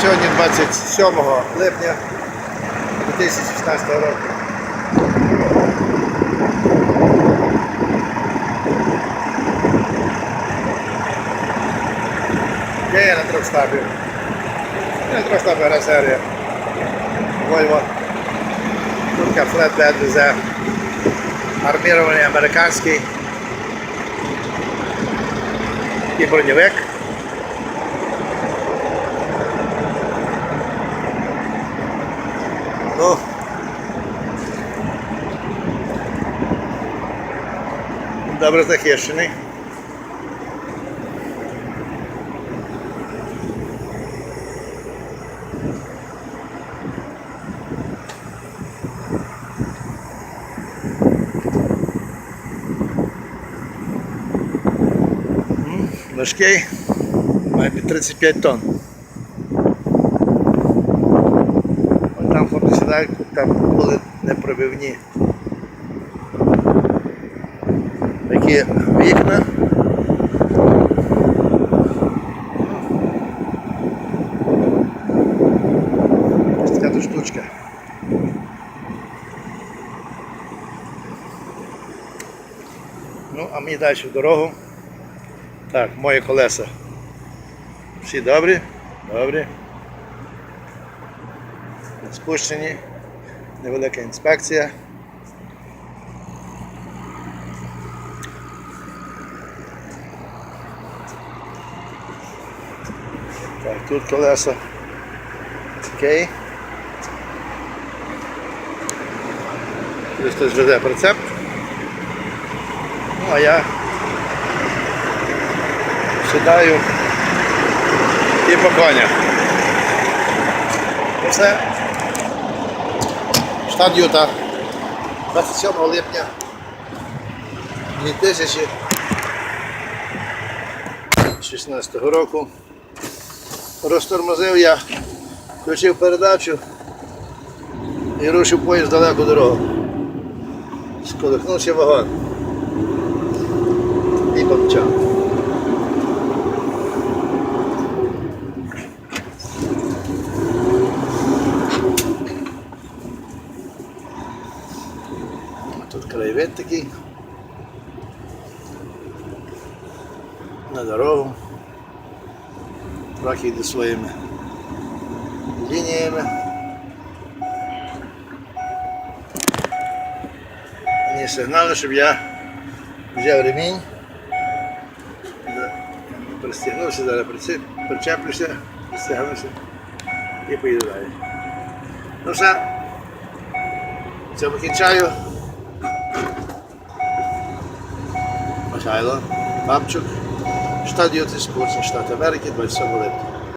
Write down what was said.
Сьогодні 27 липня 2016 року. Я є на трьохстабі. На трьохстабі гра серія. Volvo. Турка Flatbed везе. Армірований американський. І броньовик. Добре захищений. Важкий, має під 35 тонн. От там хлопці сідають, там були непробивні. Такі вікна. Ось така то штучка. Ну, а мені далі в дорогу. Так, мої колеса. Всі добрі? Добрі. Спущені. Невелика інспекція. Так, тут колеса. Окей. Тут хтось веде прицеп. Ну, а я сідаю і по конях. Ну все. Штат Юта. 27 липня 2016 року. Розтормозив я, включив передачу і рушив поїзд далеку дорогу. Сколихнувся вагон. І помчав. Тут краєвид такий. На дорогу. Трохи йде своїми лініями. Мені сигнали, щоб я взяв ремінь. Да, Пристегнувся, зараз причеплюся, пристегнуся і поїду далі. Ну все. Це покінчаю. Михайло Бабчук, штат Сполучені Штати Америки, 27 липня.